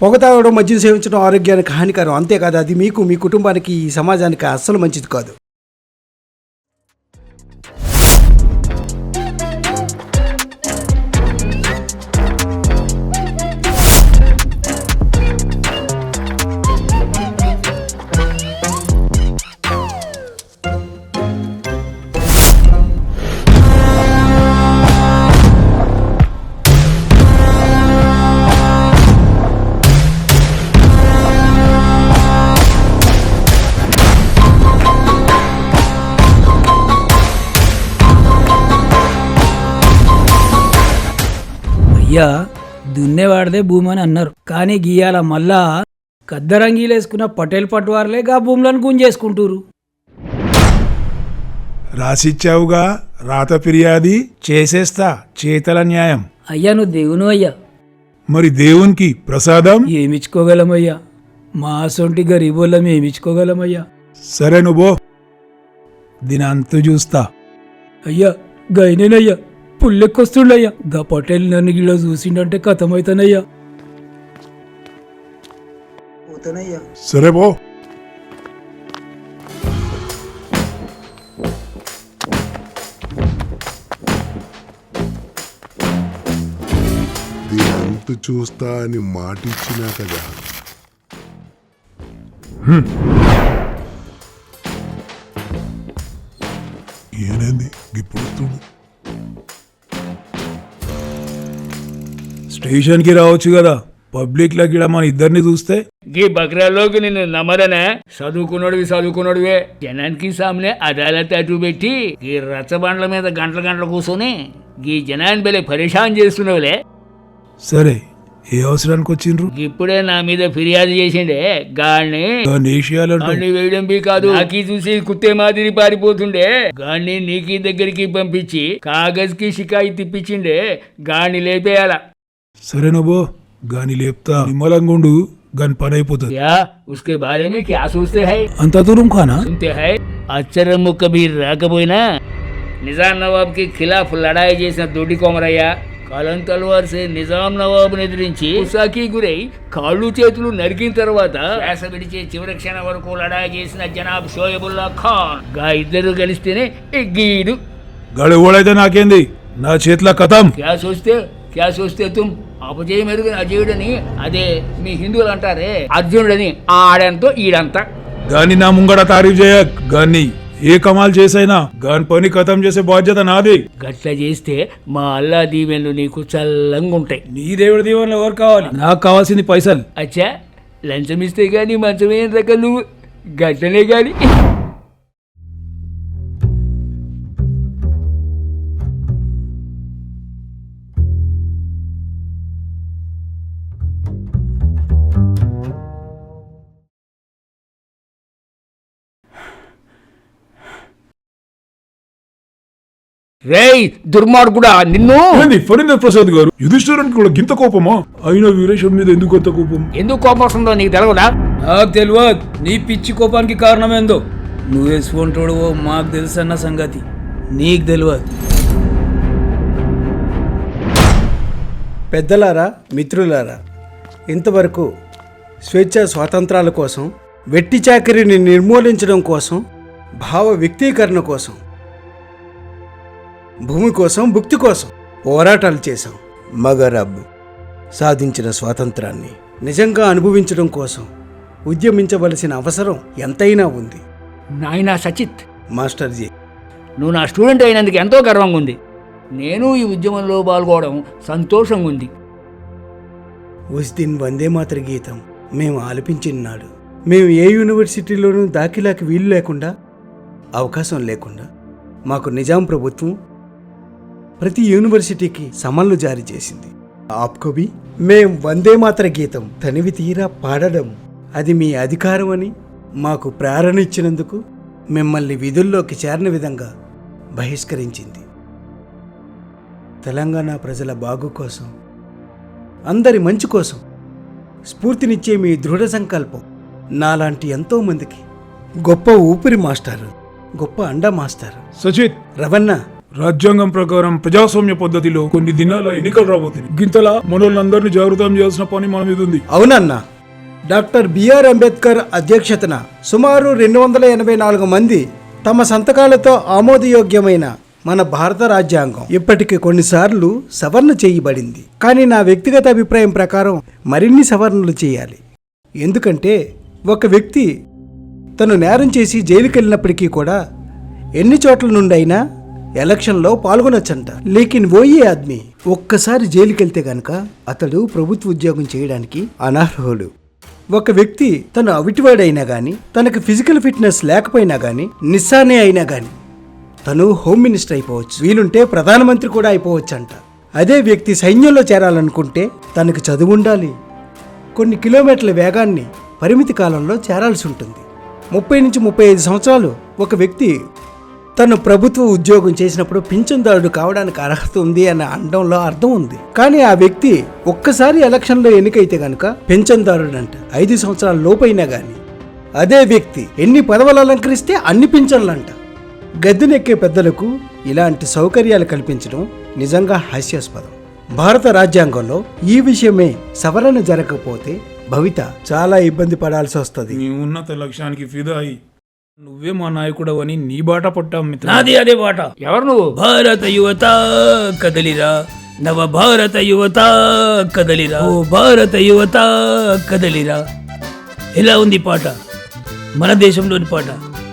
పొగ తాగడం మద్యం సేవించడం ఆరోగ్యానికి హానికరం. అంతేకాదు అది మీకు మీ కుటుంబానికి ఈ సమాజానికి అస్సలు మంచిది కాదు. అయ్యా దున్నేవాడిదే భూమి అని అన్నారు. కానీ గీయాల మళ్ళా కద్దరంగీలేసుకున్న పటేల్ పట్టువారులే గా భూములను గుంజేసుకుంటారు రాసిచ్చావుగా రాత ఫిర్యాది చేసేస్తా చేతల న్యాయం. అయ్యా నువ్వు దేవును అయ్యా. మరి దేవునికి ప్రసాదం? ఏమిచ్చుకోగలమయ్యా? మా సొంటి గరీబోళ్ళం ఏమిచ్చుకోగలమయ్యా? సరే నువ్వు దీనంతు చూస్తా. అయ్యా గైనేనయ్యా. పుల్లెక్కొస్తుండయ్యా గా పటేల్ నన్ను గిలో చూసిండంటే కథమైతానయ్యా. సరే పో. దీనంతు చూస్తా అని మాటిచ్చినాకగా. ఏనేంది ఇప్పుడు స్టేషన్కి రావచ్చు కదా. పబ్లిక్ లకి మన ఇద్దరిని చూస్తే. గీ బక్రాల్లోకి నిన్ను నమ్మరనే. చదువుకున్నోడివి చదువుకున్నోడివే. జనానికి సామ్నే అదాలత్ అటు పెట్టి ఈ రచ్చబండ్ల మీద గంటల గంటలు కూర్చొని గీ జనాన్ని బలే పరేషాన్ చేస్తున్నావులే. సరే ఏ అవసరానికి వచ్చిండ్రు? ఇప్పుడే నా మీద ఫిర్యాదు చేసిండే. గాడిని గాడిని వేయడం బీ కాదు. నాకి చూసి కుత్తే మాదిరి పారిపోతుండే. గాడిని నీకి దగ్గరికి పంపించి కాగజ్కి షికాయి తిప్పించిండే. గాడిని లేపేయాల. సరే నువ్వు గాని లేపుతా నిమ్మలంగుండు గాని పని అయిపోతుంది क्या उसके बारे में क्या सोचते हैं అంత దూరం కానా सुनते हैं అచ్చరము కబీర్ రాకపోయినా నిజాం నవాబ్ కి ఖిలాఫ్ లడాయి చేసిన దొడ్డి కొమరయ్య కలం తల్వార్ సే నిజాం నవాబుని ఎదిరించి ఉసాకి గురై కాళ్ళు చేతులు నరికిన తర్వాత శ్వాస విడిచే చివరి క్షణం వరకు లడాయి చేసిన జనాబ్ షోయబుల్లా ఖాన్ గా ఇద్దరు కలిస్తేనే ఈ గీడు గాడి ఓడైతే నాకేంది నా చేతిలో కథం క్యా సోస్తే క్యా సోస్తే తుమ్ అపజయం ఎరుగిన అజయుడని అదే మీ హిందువులు అంటారే అర్జునుడని ఆడంతో ఈడంతా. గాని నా ముంగడ తారీఫ్ చేయ గాని ఏ కమాల్ చేసైనా గాని పని కథం చేసే బాధ్యత నాది. గట్ల చేస్తే మా అల్లా దీవెన్లు నీకు చల్లంగా ఉంటాయి నీ దేవుడి దీవెనలు ఎవరు కావాలి? నాకు కావాల్సింది పైసలు. అచ్చా లంచం ఇస్తే గాని మంచమైన రకం నువ్వు గట్లనే గాని. రేయ్ దుర్మార్గుడా నిన్ను! ఏంది ఫరీందర్ ప్రసాద్ గారు? యుధిష్ఠిరానికి కూడా గింత కోపమా? అయినా వీరేశ్వరుడి మీద ఎందుకు అంత కోపం? ఎందుకు కోపం వస్తుందో నీకు తెలవదా? నాకు తెలియదు నీ పిచ్చి కోపానికి కారణమేందో? నువ్వే స్వంటోడువో మాకు తెలుసన్న సంగతి. నీకు తెలియదు పెద్దలారా మిత్రులారా ఇంతవరకు స్వేచ్ఛ స్వాతంత్రాల కోసం వెట్టి చాకరీని నిర్మూలించడం కోసం భావ వ్యక్తీకరణ కోసం భూమి కోసం భుక్తి కోసం పోరాటాలు చేశాం. మగరబ్ సాధించిన స్వాతంత్రాన్ని నిజంగా అనుభవించడం కోసం ఉద్యమించవలసిన అవసరం ఎంతైనా ఉంది. నాయనా సచిత్ మాస్టర్జీ నువ్వు నా స్టూడెంట్ అయినందుకు ఎంతో గర్వంగా ఉంది నేను ఈ ఉద్యమంలో పాల్గొనడం సంతోషంగా ఉంది ఉస్ దిన్ వందే మాతర గీతం. మేము ఆలపించినాడు మేము ఏ యూనివర్సిటీలోనూ దాఖలాకి వీలు లేకుండా అవకాశం లేకుండా మాకు నిజాం ప్రభుత్వం ప్రతి యూనివర్సిటీకి సమన్లు జారీ చేసింది. ఆప్కవి మేం వందే మాతర గీతం తనివి తీరా పాడడం. అది మీ అధికారం అని మాకు ప్రేరణ ఇచ్చినందుకు మిమ్మల్ని విధుల్లోకి చేరిన విధంగా బహిష్కరించింది. తెలంగాణ ప్రజల బాగు కోసం అందరి మంచి కోసం స్ఫూర్తినిచ్చే మీ దృఢ సంకల్పం నాలాంటి ఎంతో మందికి. గొప్ప ఊపిరి మాస్టారు గొప్ప అండ మాస్టర్. సచిత్ రవణ రాజ్యాంగం ప్రకారం ప్రజాస్వామ్య పద్ధతిలో కొన్ని దినాల ఎన్నికలు రాబోతుంది గింతలా మనోళ్ళందరినీ జాగృతం చేయాల్సిన పని మన మీద ఉంది. అవునన్నా. డాక్టర్ బిఆర్ అంబేద్కర్ అధ్యక్షతన సుమారు రెండు వందల ఎనభై నాలుగు మంది తమ సంతకాలతో ఆమోదయోగ్యమైన మన భారత రాజ్యాంగం ఇప్పటికి కొన్నిసార్లు సవరణ చేయబడింది. కానీ నా వ్యక్తిగత అభిప్రాయం ప్రకారం మరిన్ని సవరణలు చేయాలి. ఎందుకంటే ఒక వ్యక్తి తను నేరం చేసి జైలుకెళ్ళినప్పటికీ కూడా ఎన్ని చోట్ల నుండైనా ఎలక్షన్లో పాల్గొనొచ్చంట. లేకిన్ ఓయే ఆద్మీ ఒక్కసారి జైలుకెళ్తే గనక అతడు ప్రభుత్వ ఉద్యోగం చేయడానికి అనర్హుడు ఒక వ్యక్తి తను అవిటివాడైనా గాని తనకు ఫిజికల్ ఫిట్నెస్ లేకపోయినా గాని నిస్సానే అయినా గాని తను హోమ్ మినిస్టర్ అయిపోవచ్చు. వీలుంటే ప్రధానమంత్రి కూడా అయిపోవచ్చు అంట అదే వ్యక్తి సైన్యంలో చేరాలనుకుంటే తనకు చదువు ఉండాలి. కొన్ని కిలోమీటర్ల వేగాన్ని పరిమితి కాలంలో చేరాల్సి ఉంటుంది. ముప్పై నుంచి ముప్పై ఐదు సంవత్సరాలు ఒక వ్యక్తి తను ప్రభుత్వ ఉద్యోగం చేసినప్పుడు పింఛన్దారుడు కావడానికి అర్హత ఉంది అన్న అనడంలో అర్థం ఉంది. కానీ ఆ వ్యక్తి ఒక్కసారి ఎలక్షన్లో ఎన్నికైతే గనుక పింఛన్దారుడు అంట ఐదు సంవత్సరాల లోపైనా గాని. అదే వ్యక్తి ఎన్ని పదవులు అలంకరిస్తే అన్ని పింఛన్లంట. గద్దెనెక్కే పెద్దలకు ఇలాంటి సౌకర్యాలు కల్పించడం నిజంగా హాస్యాస్పదం. భారత రాజ్యాంగంలో ఈ విషయమే సవరణ జరగకపోతే భవిత చాలా ఇబ్బంది పడాల్సి వస్తుంది. ఉన్నత లక్ష్యానికి ఫిదా అయి నువ్వే మా నాయకుడు అని నీ బాట పట్టాం మిత్ర నాది అదే బాట. ఎవరు నువ్వు? భారత యువత కదలిరా. నవ భారత యువత కదలిరా. ఓ భారత యువత కదలిరా. ఎలా ఉంది పాట? మన దేశంలోని పాట.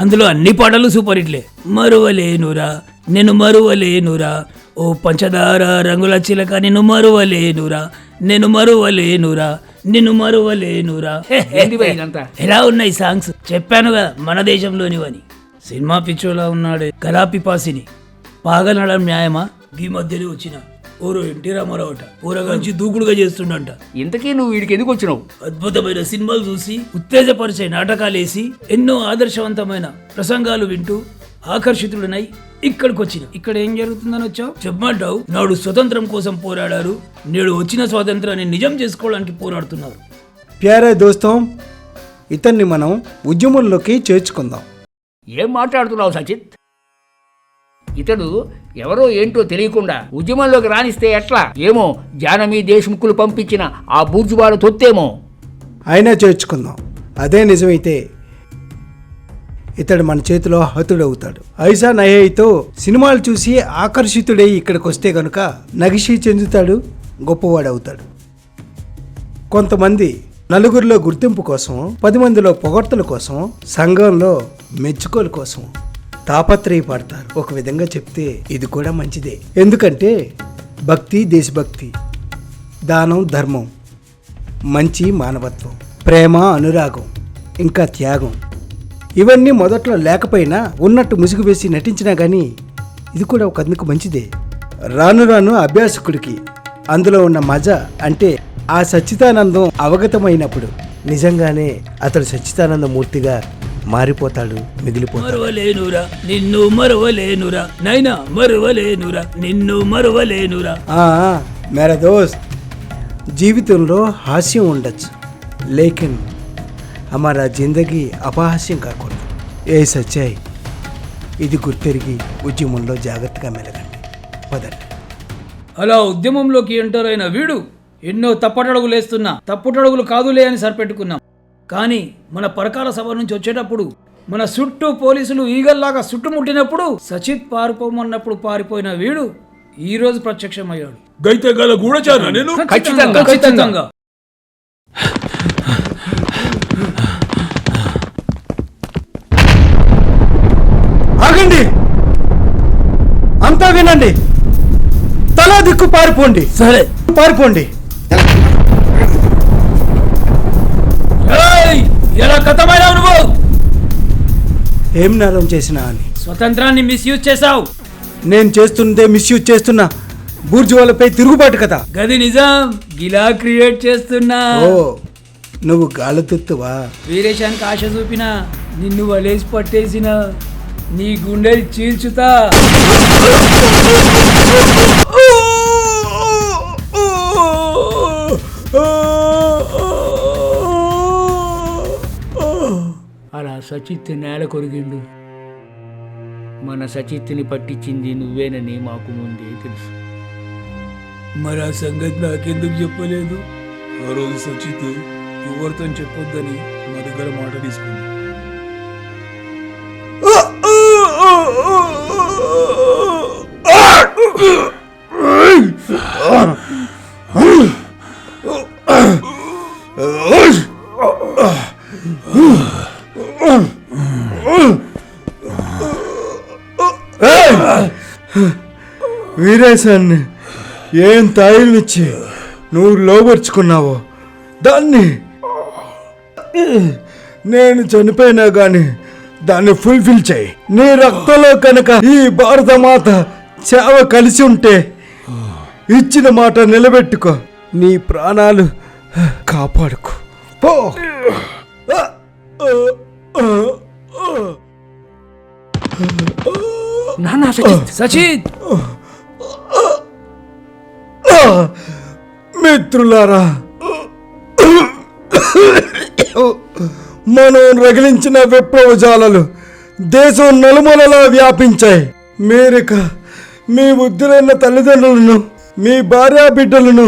అందులో అన్ని పాటలు సూపర్ హిట్లే. మరువలేనురా నేను మరువలేనురా. ఓ పంచదార రంగుల చిలక నేను మరువలేనురా. నేను మరువలేనురా నిన్ను మరువలేనురా. ఎలా ఉన్నాయి సాంగ్స్? చెప్పానుగా మన దేశంలోనివని సినిమా పిచ్చోలా ఉన్నాడే కళాపిపాసిని పాగనడం న్యాయమా? ఈ మధ్యలో వచ్చిన ఓరో ఎన్టీ రామారావు అట. ఊరగాంచి దూకుడుగా చేస్తుండంట. ఇంతకీ నువ్వు వీడికి ఎందుకు వచ్చినావు? అద్భుతమైన సినిమాలు చూసి ఉత్తేజపరిచే నాటకాలేసి ఎన్నో ఆదర్శవంతమైన ప్రసంగాలు వింటూ ఆకర్షితుడనై ఇక్కడికి వచ్చిన ఇక్కడ ఏం జరుగుతుందని వచ్చావు? చెప్పమంటావు? నాడు స్వతంత్రం కోసం పోరాడారు. నేడు వచ్చిన స్వాతంత్రాన్ని నిజం చేసుకోవడానికి పోరాడుతున్నారు. ప్యారే దోస్తం ఇతన్ని మనం ఉద్యమంలోకి చేర్చుకుందాం. ఏం మాట్లాడుతున్నావు సచిత్? ఇతడు ఎవరో ఏంటో తెలియకుండా ఉద్యమంలోకి రాణిస్తే ఎట్లా? ఏమో జానమీ దేశ్ముఖులు పంపించిన ఆ బూర్జువాడు తొత్తేమో. అయినా చేర్చుకుందాం. అదే నిజమైతే ఇతడు మన చేతిలో హతుడవుతాడు. ఐసా నయతో సినిమాలు చూసి ఆకర్షితుడై ఇక్కడికి వస్తే గనుక నగిషి చెందుతాడు గొప్పవాడవుతాడు. కొంతమంది నలుగురిలో గుర్తింపు కోసం పది మందిలో పొగడ్తల కోసం సంఘంలో మెచ్చుకోలు కోసం తాపత్రయపడతారు. ఒక విధంగా చెప్తే ఇది కూడా మంచిదే. ఎందుకంటే భక్తి దేశభక్తి దానం ధర్మం మంచి మానవత్వం ప్రేమ అనురాగం ఇంకా త్యాగం. ఇవన్నీ మొదట్లో లేకపోయినా ఉన్నట్టు ముసుగు వేసి నటించినా కానీ ఇది కూడా ఒక అందుకు మంచిదే. రాను రాను అభ్యాసకుడికి అందులో ఉన్న మజా అంటే ఆ సచ్చిదానందం అవగతమైనప్పుడు నిజంగానే అతడు సచ్చిదానంద మూర్తిగా మారిపోతాడు మిగిలిపోతాడు. మరువలేనురా నిన్ను మరువలేనురా నైనా మరువలేనురా నిన్ను మరువలేనురా. ఆ, మేరా దోస్త్ జీవితంలో హాస్యం ఉండొచ్చు లేకిన్ హమారా జిందగీ అపహాస్యం కాకూడదు. ఏ సచ్చాయి ఇది గుర్తెరిగి ఉద్యమంలో జాగ్రత్తగా మెలగండి. పదండి. అలా ఉద్యమంలోకి ఎంటర్ అయిన వీడు ఎన్నో తప్పటడుగులు వేస్తున్నా. తప్పుటడుగులు కాదులే అని సరిపెట్టుకున్నాం. కానీ మన పరకాల సభ నుంచి వచ్చేటప్పుడు మన చుట్టూ పోలీసులు ఈగల్లాగా చుట్టుముట్టినప్పుడు సచిత్ పారిపోమన్నప్పుడు పారిపోయిన వీడు ఈ రోజు ప్రత్యక్షమయ్యాడు. గైతే గల గూడచారా నేను ఖచ్చితంగా, ఖచ్చితంగా ఆగండి అంతా వినండి తలా దిక్కు పారిపోండి. సరే. పారిపోండి! ఎలా నువ్వు? ఏం నేరం చేసినా అని. స్వతంత్రాన్ని మిస్యూజ్ చేశావు. నేను చేస్తున్నదే మిస్యూజ్ చేస్తున్నా బూర్జువాలపై తిరుగుబాటు కదా. గది నిజం గిలా క్రియేట్ చేస్తున్నా. ఓ నువ్వు గాలతెత్తువా? వీరేశానికి ఆశ చూపిన నిన్ను వలేసి పట్టేసిన నీ గుండెలు చీల్చుతా. అలా సచిత్ నేల కొరిగిండు. మన సచిత్తుని పట్టించింది నువ్వేనని మాకు ముందే తెలుసు. మరి ఆ సంగతి నాకెందుకు చెప్పలేదు? ఆ రోజు సచిత్ ఎవరితో చెప్పొద్దని మా దగ్గర మాట తీసుకుంది వీరేశాన్ని ఏం తాయిల్నిచ్చి నువ్వు లోపరుచుకున్నావో దాన్ని నేను చనిపోయినా కానీ దాన్ని ఫుల్ఫిల్ చేయి. నీ రక్తంలో కనుక ఈ భారత మాత సేవ కలిసి ఉంటే ఇచ్చిన మాట నిలబెట్టుకో. నీ ప్రాణాలు కాపాడుకో. పో. నాన్న సచిత్ సచిత్! మిత్రులారా మనం రగిలించిన విప్లవజాలలు దేశం నలుమూలలా వ్యాపించాయి. మీరిక మీ బుద్ధులైన తల్లిదండ్రులను మీ భార్యా బిడ్డలను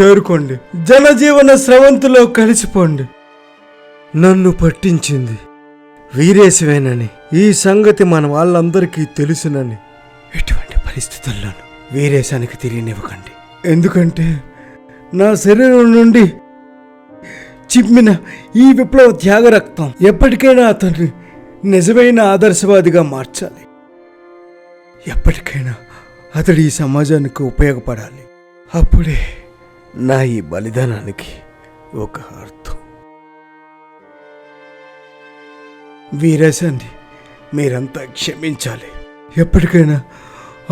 చేరుకోండి. జనజీవన స్రవంతిలో కలిసిపోండి. నన్ను పట్టించింది వీరేశవేనని. ఈ సంగతి మన వాళ్ళందరికీ తెలుసునని. ఎటువంటి పరిస్థితుల్లోనూ వీరేశానికి తిరిగినివ్వకండి. ఎందుకంటే నా శరీరం నుండి చిమ్మిన ఈ విప్లవ త్యాగ రక్తం ఎప్పటికైనా అతన్ని నిజమైన ఆదర్శవాదిగా మార్చాలి. ఎప్పటికైనా అతడు ఈ సమాజానికి ఉపయోగపడాలి. అప్పుడే నా ఈ బలిదానానికి ఒక అర్థం. వీరేశాన్ని మీరంతా క్షమించాలి. ఎప్పటికైనా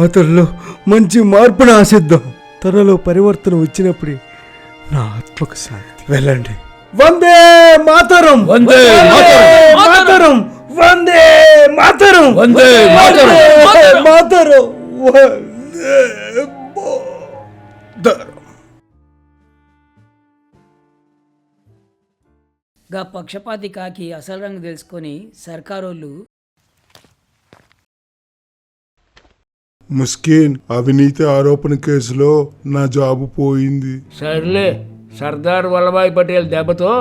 అతనిలో మంచి మార్పును ఆశిద్దాం. తనలో పరివర్తన వచ్చినప్పుడే నా ఆత్మకు శాంతి. వెళ్ళండి. వందే మాతరం! వందే మాతరం! వందే మాతరం! వందే మాతరం! మాతరం మాతరం! వందే మాతరం! గా పక్షపాతి కాకి అసలు రంగు తెలుసుకొని సర్కారోళ్ళు ముస్కిన్ అవినీతి ఆరోపణ కేసులో నా జాబు పోయింది. సర్లే సర్దార్ వల్లభాయ్ పటేల్ దెబ్బతో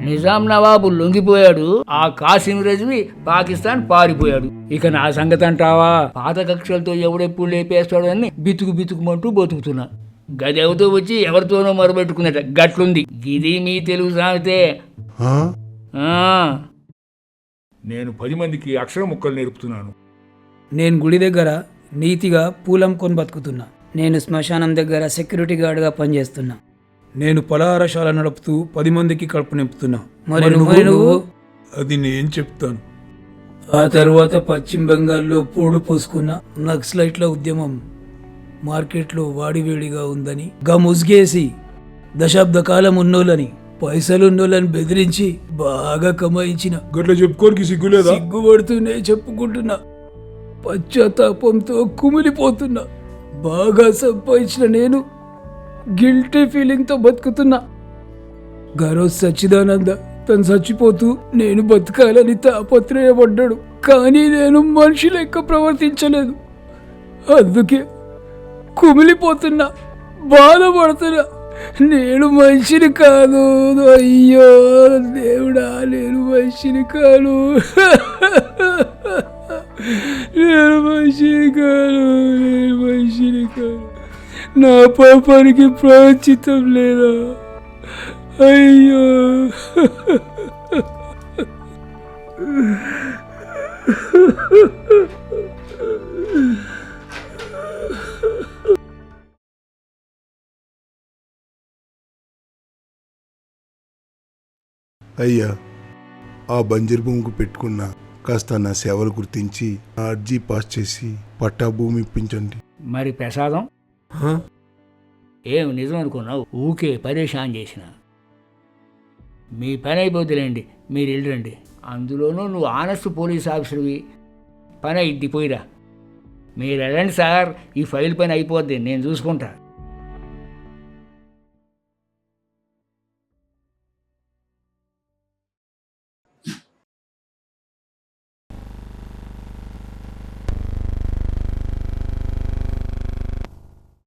నిజాం నవాబు లొంగిపోయాడు. ఆ కాసిం రజ్వి పాకిస్తాన్ పారిపోయాడు. ఇక నా సంగతి అంటావా పాత కక్షలతో ఎవడెప్పుడు లేపేస్తాడో అని బితుకు బితుకుమంటూ బతుకుతున్నా. గదెవతో వచ్చి ఎవరితోనో మొరబెట్టుకున్నట గట్లుంది. ఇది మీ తెలుగు సాగితే ఆ? నేను పది మందికి అక్షర ముక్కలు నేర్పుతున్నాను. నేను గుడి దగ్గర నీతిగా పూలంకొని బతుకుతున్నా. నేను శ్మశానం దగ్గర సెక్యూరిటీ గార్డ్గా పనిచేస్తున్నా. నేను పలహారశాల నడుపుతూ పది మందికి కడుపు నింపుతున్నా. మరి నువ్వు? అది నేను చెప్తాను. ఆ తర్వాత పశ్చిమ బెంగాల్లో పోడు పోసుకున్న నక్సలైట్ల ఉద్యమం మార్కెట్లో వాడివేడిగా ఉందని గా ముసుగేసి దశాబ్ద కాలం ఉన్నోళ్ళని పైసలున్నోళ్ళని బెదిరించి బాగా కమాయించిన. గట్ల చెప్పుకోనికి సిగ్గులేదా? సిగ్గుపడుతూనే చెప్పుకుంటున్నా. పశ్చాత్తాపంతో కుమిలిపోతున్నా. బాగా సంపాదించిన నేను గిల్టీ ఫీలింగ్తో బతుకుతున్నా. గరో సచ్చిదానంద తను చచ్చిపోతూ నేను బతకాలని తాపత్రయపడ్డాడు. కానీ నేను మనిషి లెక్క ప్రవర్తించలేదు. అందుకే కుమిలిపోతున్నా. బాధపడుతున్నా. నేను మనిషిని కాదు. అయ్యో దేవుడా నేను మనిషిని కాను నేను మనిషిని కాను నేను మనిషిని కాను నా పాపానికి ప్రాచితం లేదా? అయ్యో. అయ్యా ఆ బంజరు భూమికి పెట్టుకున్న కాస్త నా సేవలు గుర్తించి నా అర్జీ పాస్ చేసి పట్టా భూమి ఇప్పించండి. మరి ప్రసాదం? ఏం నిజం అనుకున్నావు? ఊకే పరేషాన్ చేసిన. మీ పని అయిపోతులేండి మీరు వెళ్ళండి అందులోనూ నువ్వు ఆనెస్ట్ పోలీస్ ఆఫీసర్వి. పని అయిద్ది పోయిరా. మీరు వెళ్ళండి సార్ ఈ ఫైల్ పని అయిపోద్ది నేను చూసుకుంటా.